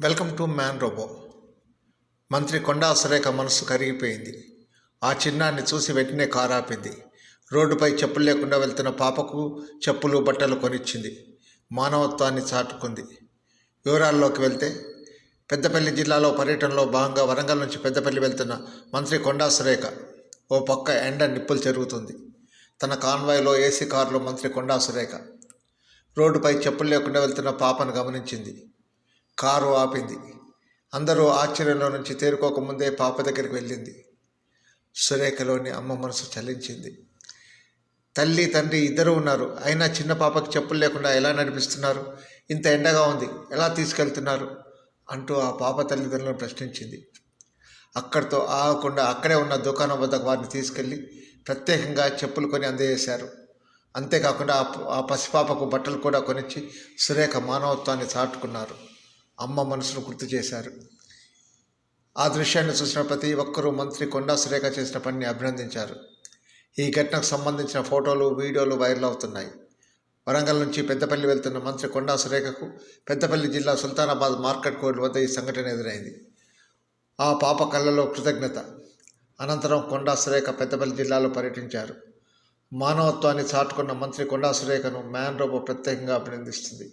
Welcome to man robo. మంత్రి కొండా సురేఖ మనసు కరిగిపోయింది. ఆ చిన్నాన్ని చూసి వెంటనే కారు ఆపింది రోడ్డుపై చెప్పులు లేకుండా వెళ్తున్న పాపకు చెప్పులు బట్టలు కొనిచ్చింది. మానవత్వాన్ని చాటుకుంది. వివరాల్లోకి వెళ్తే పెద్దపల్లి జిల్లాలో పర్యటనలో భాగంగా వరంగల్ నుంచి పెద్దపల్లి వెళ్తున్న మంత్రి కొండా సురేఖ ఓ పక్క ఎండ నిప్పులు జరుగుతుంది తన కాన్వాయ్లో ఏసీ కారులో మంత్రి కొండా సురేఖ. రోడ్డుపై చెప్పులు లేకుండా వెళ్తున్న పాపను గమనించింది. కారు ఆపింది. అందరూ ఆశ్చర్యంలో నుంచి తేరుకోకముందే పాప దగ్గరికి వెళ్ళింది. సురేఖలోని అమ్మ మనసు చలించింది. తల్లి తండ్రి ఇద్దరు ఉన్నారు. అయినా చిన్న పాపకి చెప్పులు లేకుండా ఎలా నడిపిస్తున్నారు? ఇంత ఎండగా ఉంది. ఎలా తీసుకెళ్తున్నారు? అంటూ ఆ పాప తల్లిదండ్రులను ప్రశ్నించింది. అక్కడితో ఆగకుండా అక్కడే ఉన్న దుకాణం వద్దకు వారిని తీసుకెళ్ళి ప్రత్యేకంగా చెప్పులు కొని అందజేశారు. అంతేకాకుండా ఆ ఆ పసిపాపకు బట్టలు కూడా కొనిచ్చి సురేఖ మానవత్వాన్ని చాటుకున్నారు. అమ్మ మనసును గుర్తు చేశారు. ఆ దృశ్యాన్ని చూసిన ప్రతి ఒక్కరూ మంత్రి కొండా సురేఖ చేసిన పనిని అభినందించారు. ఈ ఘటనకు సంబంధించిన ఫోటోలు వీడియోలు వైరల్ అవుతున్నాయి. వరంగల్ నుంచి పెద్దపల్లి వెళ్తున్న మంత్రి కొండా సురేఖకు పెద్దపల్లి జిల్లా సుల్తానాబాద్ మార్కెట్ కోర్టు వద్ద ఈ సంఘటన ఎదురైంది. ఆ పాప కళ్ళలో కృతజ్ఞత. అనంతరం కొండా సురేఖ పెద్దపల్లి జిల్లాలో పర్యటించారు. మానవత్వాన్ని చాటుకున్న మంత్రి కొండా సురేఖను మ్యాన్ రోబో ప్రత్యేకంగా అభినందిస్తుంది.